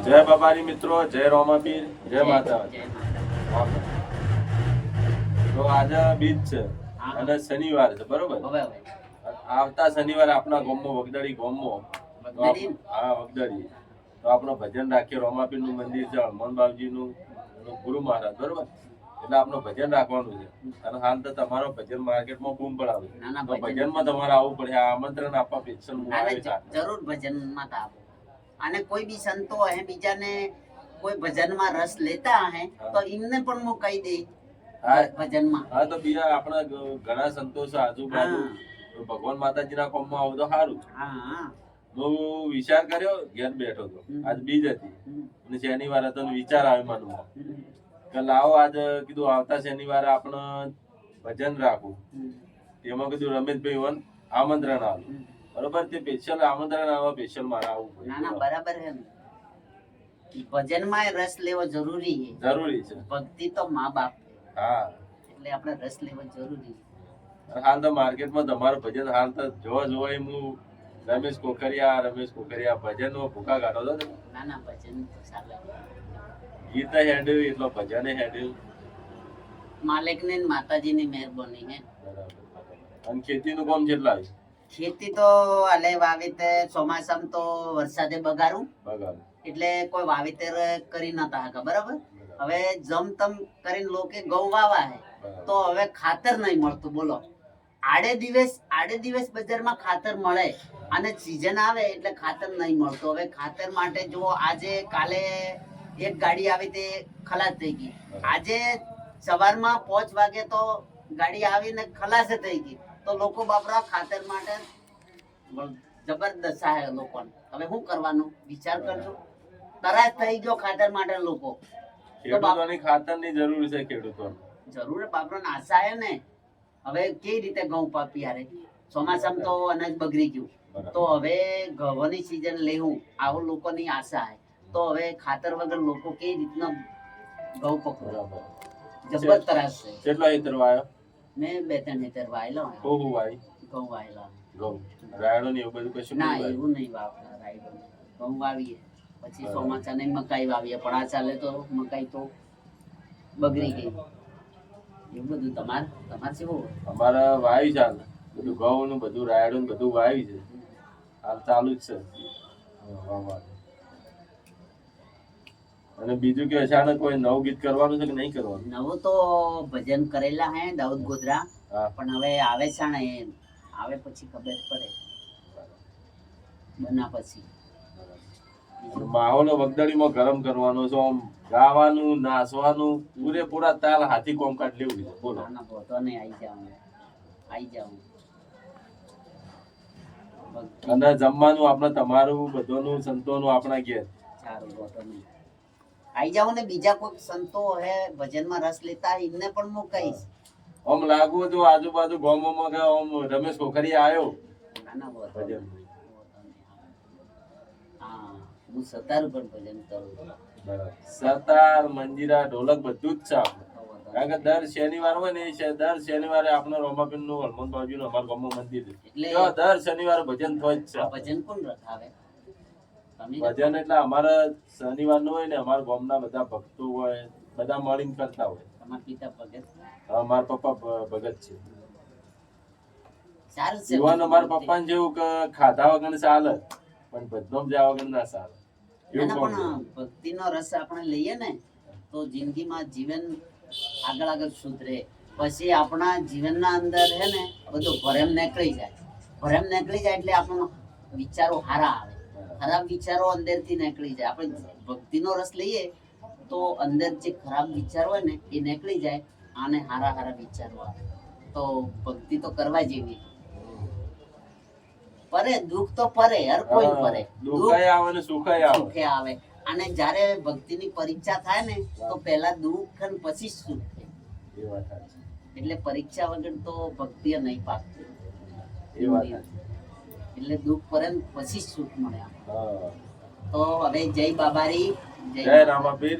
જય બાબારી મિત્રો જય રોમાપીર જય માતા તો આજે બીજ છે અને શનિવાર છે બરોબર? આવતા શનિવારે આપણા ગોમો વગદડી વગદડી? હા વગદડી. તો આપણો ભજન રાખીએ રોમાપીરનું મંદિર છે હનુમાન બાપજી નું ગુરુ મહારાજ બરોબર? એટલે આપણું ભજન રાખવાનું છે. અને હાલ તો તમારો ભજન માર્કેટમાં બૂમ પડાવે. ભજનમાં તમારે આવવું પડે. આમંત્રણ આપવા પેશન. જરૂર ભજનમાં અને કોઈ બી સંતો હે બીજાને કોઈ ભજનમાં રસ લેતા હે તો એમને પણ હું કહી દઈ ભજનમાં. હા તો બીજા આપણા ઘણા સંતો છે આજુબાજુ. તો ભગવાન માતાજીના કોમમાં આવું તો સારું હા વિચાર કર્યો ઘેર બેઠો હતો આજ બીજ હતી. અને શનિવારે હતો વિચાર આવ્યો મનમાં. કે લાવો આજ કીધું આવતા શનિવારે આપણે ભજન રાખું. એમાં તેમાં કીધું રમેશભાઈ વન આમંત્રણ આવ્યું. બરોબર તે સ્પેશિયલ આમંત્રણ આવા સ્પેશિયલ મારા આવવું ના ના બરાબર હે ને ભજનમાં રસ લેવો જરૂરી છે. જરૂરી છે. ભક્તિ તો મા બાપ હા. એટલે આપણે રસ લેવો જરૂરી છે. હાલ તો માર્કેટમાં તમારું ભજન હાલ તો જોવા જોવા હું રમેશ કોકરિયા રમેશ કોકરિયા ભજન ભૂખા કાઢો તો? ના ના ભજન તો ચાલે. ગીત હેડ્યું એટલો ભજન હેડ્યું. માલિક ને માતાજીની મહેરબાની હે. બરાબર અને ખેતીનું કામ જેટલા આવ્યું ખેતી તો હાલે વાવેતર ચોમાસામાં તો વરસાદે બગાડું એટલે કોઈ વાવેતર કરી નતા હકા બરાબર? હવે જમતમ કરીને લોકે ઘઉં વાવા હે તો હવે ખાતર નહીં મળતું બોલો. આડે દિવસ આડે દિવસ બજારમાં ખાતર મળે અને સીઝન આવે એટલે ખાતર નહીં મળતું. હવે ખાતર માટે જો આજે કાલે એક ગાડી આવી તે ખલાસ થઈ ગઈ. આજે સવારમાં પાંચ વાગે તો ગાડી આવીને ખલાસ થઈ ગઈ. તો લોકો બાપરા ખાતર માટે જબરદસ્ત હે લોકોને. હવે શું કરવાનું? વિચાર કરજો. તરાસ થઈ ગયો ખાતર માટે લોકો. ખેડૂતોની ખાતરની જરૂર છે ખેડૂતોને. જરૂર બાપરો આશા હે ને. હવે કેવી રીતે ઘઉં પાપી યારે ચોમાસામાં તો અનાજ બગડી ગયું. તો હવે ઘઉંની સિઝન લેવું આવું લોકોની આશા હે તો હવે ખાતર વગર લોકો કેવી રીતના ઘઉં પકડો જબર તરાશ છે. કેટલો હેતર મેં બે ત્રણ હેતર વાયેલો. હે. બહુ વાય? ઘઉં વાયેલા. ઘઉં. રાયડો ને એવું બધું કશું ના એવું નહીં વાવતા રાયડો. ઘઉં વાવીએ. પછી. ચોમાસા ને મકાઈ વાવીએ. પણ આ ચાલે તો મકાઈ તો બગડી ગઈ. એવું બધું તમાર તમાર શું અમારે વાવી ચાલે. બધું ઘઉં નું બધું રાયડું ને બધું વાવી છે. હાલ ચાલુ જ છે. વાવવાનું. અને બીજું કે અચાનક કોઈ નવું ગીત કરવાનું છે કે નહીં કરવાનું? નવું તો ભજન કરેલા હે દાઉદ ગોધરા. પણ હવે આવે છે ને આવે પછી ખબર પડે. બના પછી. માહોલ વગદડીમાં ગરમ કરવાનો છે આમ ગાવાનું નાચવાનું પૂરેપૂરા તાલ હાથી કોમકાટ લેવું છે. બોલો. ના બોતો નહીં આવી જાઉં. આવી જાઉં. અને જમવાનું આપણે તમારું બધાનું સંતોનું આપણા ઘેર. સારું બોતો નહીં. આવી જાઓ ને બીજા કોઈ સંતો હે ભજનમાં રસ લેતા એમને પણ હું કહીશ. આમ લાગુ તો આજુબાજુ ગામોમાં કે આમ રમેશ કોખરિયા આવ્યો બોધો ભજન. હા હું સતાર ઉપર ભજન કરું. સતાર મંજીરા ઢોલક બધું જ છે આપણે કારણ કે દર શનિવાર હોય ને એ દર શનિવારે આપણે રોમાબેનનું હનુમાન બાજુ નું અમારા ગામમાં મંદિર એટલે દર શનિવારે ભજન થાય જ છે ભજન કોણ રખાવે? ભજન એટલે અમારા શનિવારનું હોય ને અમારા ગામના બધા ભક્તો હોય બધા મળીને કરતા હોય. તમારા પિતા ભગત? હવે મારા પપ્પા ભગત છે. સારું છે. યુવાન અમારા પપ્પા જેવું કે ખાધા વગર ચાલે પણ ભજનો જયા વગર ના ચાલે. એવું ના, રસ આપણે લઈએ ને તો જિંદગીમાં જીવન આગળ આગળ સુધરે. પછી આપણા જીવનના અંદર હે ને બધું ભરેમ નીકળી જાય. ભરેમ નીકળી જાય એટલે આપણો વિચારો સારા આવે. ખરાબ વિચારો અંદરથી નીકળી જાય. આપણે ભક્તિનો રસ લઈએ તો અંદર જે ખરાબ વિચાર હોય ને એ નીકળી જાય અને હારા હારા વિચારો આવે. તો ભક્તિ તો કરવા જેવી. પરે દુઃખ તો પરે હર કોઈ પરે. હા, આવે ને આવે. સુખે આવે. અને જ્યારે ભક્તિની પરીક્ષા થાય ને તો પહેલા દુઃખ અને પછી સુખ. એટલે પરીક્ષા વગર તો ભક્તિ નહીં પાકતી. એ વાત. એટલે દુઃખ પર પછી સુખ મળે તો હવે જય બાબારી જય રામાપીર.